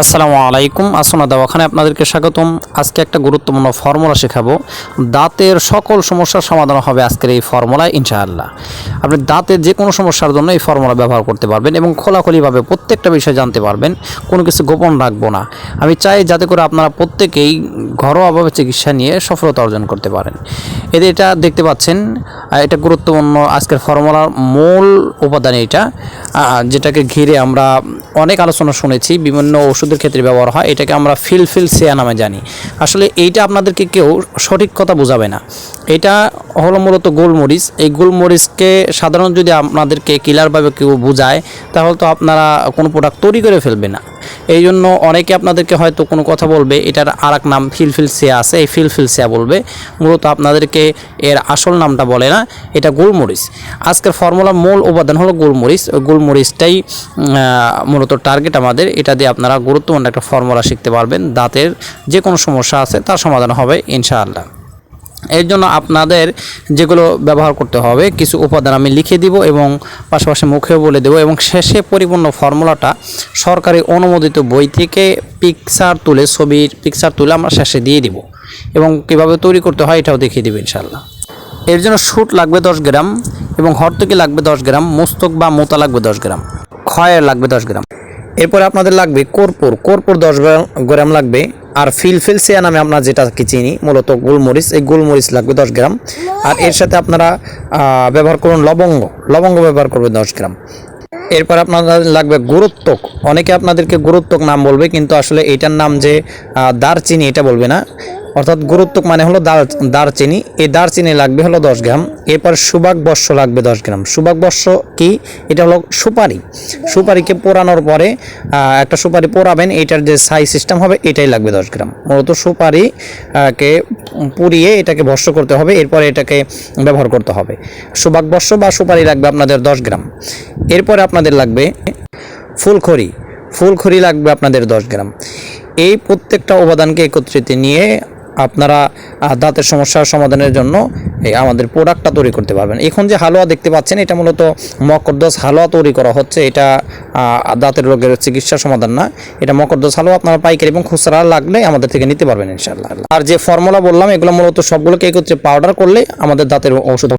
আসসালামু আলাইকুম। আসনা দাওয়াখানে আপনাদেরকে স্বাগতম। আজকে একটা গুরুত্বপূর্ণ ফর্মুলা শেখাবো। দাঁতের সকল সমস্যার সমাধান হবে আজকের এই ফর্মুলায়, ইনশাআল্লাহ। আপনি দাঁতের যে কোনো সমস্যার জন্য এই ফর্মুলা ব্যবহার করতে পারবেন এবং খোলাখুলিভাবে প্রত্যেকটা বিষয় জানতে পারবেন। কোনো কিছু গোপন রাখব না। আমি চাই যাতে করে আপনারা প্রত্যেকেই ঘরোয়াভাবে চিকিৎসা নিয়ে সফলতা অর্জন করতে পারেন। এতে এটা দেখতে পাচ্ছেন এটা গুরুত্বপূর্ণ আজকের ফর্মুলার মূল উপাদান এটা। যেটাকে ঘিরে আমরা অনেক আলোচনা শুনেছি, বিভিন্ন ওষুধের ক্ষেত্রে ব্যবহার হয়, এটাকে আমরা ফিলফিল সেয়া নামে জানি। আসলে এইটা আপনাদেরকে কেউ সঠিক কথা বোঝাবে না। এটা হলো মূলত গোলমরিচ। এই গোলমরিচকে সাধারণত যদি আপনাদেরকে কিলারভাবে কেউ বোঝায়, তাহলে তো আপনারা কোনো প্রোডাক্ট তৈরি করে ফেলবে না। এই জন্য অনেকে আপনাদেরকে হয়তো কোনো কথা বলবে, এটার আর এক নাম ফিলফিল সেয়া আছে, এই ফিলফিল সেয়া বলবে। মূলত আপনাদেরকে এর আসল নামটা বলে না, এটা গোলমরিচ। আজকের ফর্মুলার মূল উপাদান হলো গোলমরিচ গোলমরিচটাই মূলত টার্গেট আমাদের, এটা দিয়ে আপনারা গুরুত্বপূর্ণ একটা ফর্মুলা শিখতে পারবেন, দাঁতের যে কোনো সমস্যা আছে তার সমাধান হবে, ইনশাআল্লাহ। এর জন্য আপনাদের যেগুলো ব্যবহার করতে হবে, কিছু উপাদান আমি লিখে দিব এবং পাশাপাশি মুখেও বলে দেব এবং শেষে পরিপূর্ণ ফর্মুলাটা সরকারি অনুমোদিত বই থেকে পিকচার তুলে, ছবির পিকচার তুলে আমরা শেষে দিয়ে দিব এবং কীভাবে তৈরি করতে হয় এটাও দেখিয়ে দেবে ইনশাল্লাহ এর জন্য শুট লাগবে দশ গ্রাম এবং হরতকি লাগবে দশ গ্রাম, মোস্তক বা মোতা লাগবে দশ গ্রাম খয়ের লাগবে দশ গ্রাম। এরপরে আপনাদের লাগবে কর্পূর কর্পূর দশ গ্রাম গ্রাম লাগবে আর ফিলফিলসিয়া নামে আমরা যেটাকে চিনি, মূলত গোলমরিচ। এই গোলমরিচ লাগবে দশ গ্রাম। আর এর সাথে আপনারা ব্যবহার করুন লবঙ্গ। লবঙ্গ ব্যবহার করবেন দশ গ্রাম। এরপর আপনাদের লাগবে গুরুত্বক। অনেকে আপনাদেরকে গুরুত্বক নাম বলবে, কিন্তু আসলে এটার নাম যে দারচিনি, এটা বলবে না। অর্থাৎ গুরুত্ব মানে হলো দার, দারচিনি। এই দারচিনি লাগবে হলো দশ গ্রাম। এরপর সুবাক বর্ষ লাগবে দশ গ্রাম। সুবাক বর্ষ কি? এটা হলো সুপারি। সুপারিকে পোড়ানোর পরে একটা সুপারি পোড়াবেন, এটার যে সাইজ সিস্টেম হবে, এটাই লাগবে দশ গ্রাম। মূলত সুপারি কে পুড়িয়ে এটাকে ভস্য করতে হবে, এরপরে এটাকে ব্যবহার করতে হবে। সুবাক বর্ষ বা সুপারি লাগবে আপনাদের দশ গ্রাম। এরপরে আপনাদের লাগবে ফুলখড়ি। ফুলখড়ি লাগবে আপনাদের দশ গ্রাম। এই প্রত্যেকটা উপাদানকে একত্রিত নিয়ে আপনারা দাঁতের সমস্যার সমাধানের জন্য আমাদের প্রোডাক্টটা তৈরি করতে পারবেন। এখন যে হালুয়া দেখতে পাচ্ছেন, এটা মূলত মকরদস হালুয়া তৈরি করা হচ্ছে। এটা দাঁতের রোগের চিকিৎসা সমাধান না। এটা মকরদস হালুয়া আপনারা পাইকারি এবং খুচরা লাগলে আমাদের থেকে নিতে পারবেন ইনশাল্লাহ আর যে ফর্মুলা বললাম, এগুলো মূলত সবগুলোকে একত্রে পাউডার করলে আমাদের দাঁতের ওষুধ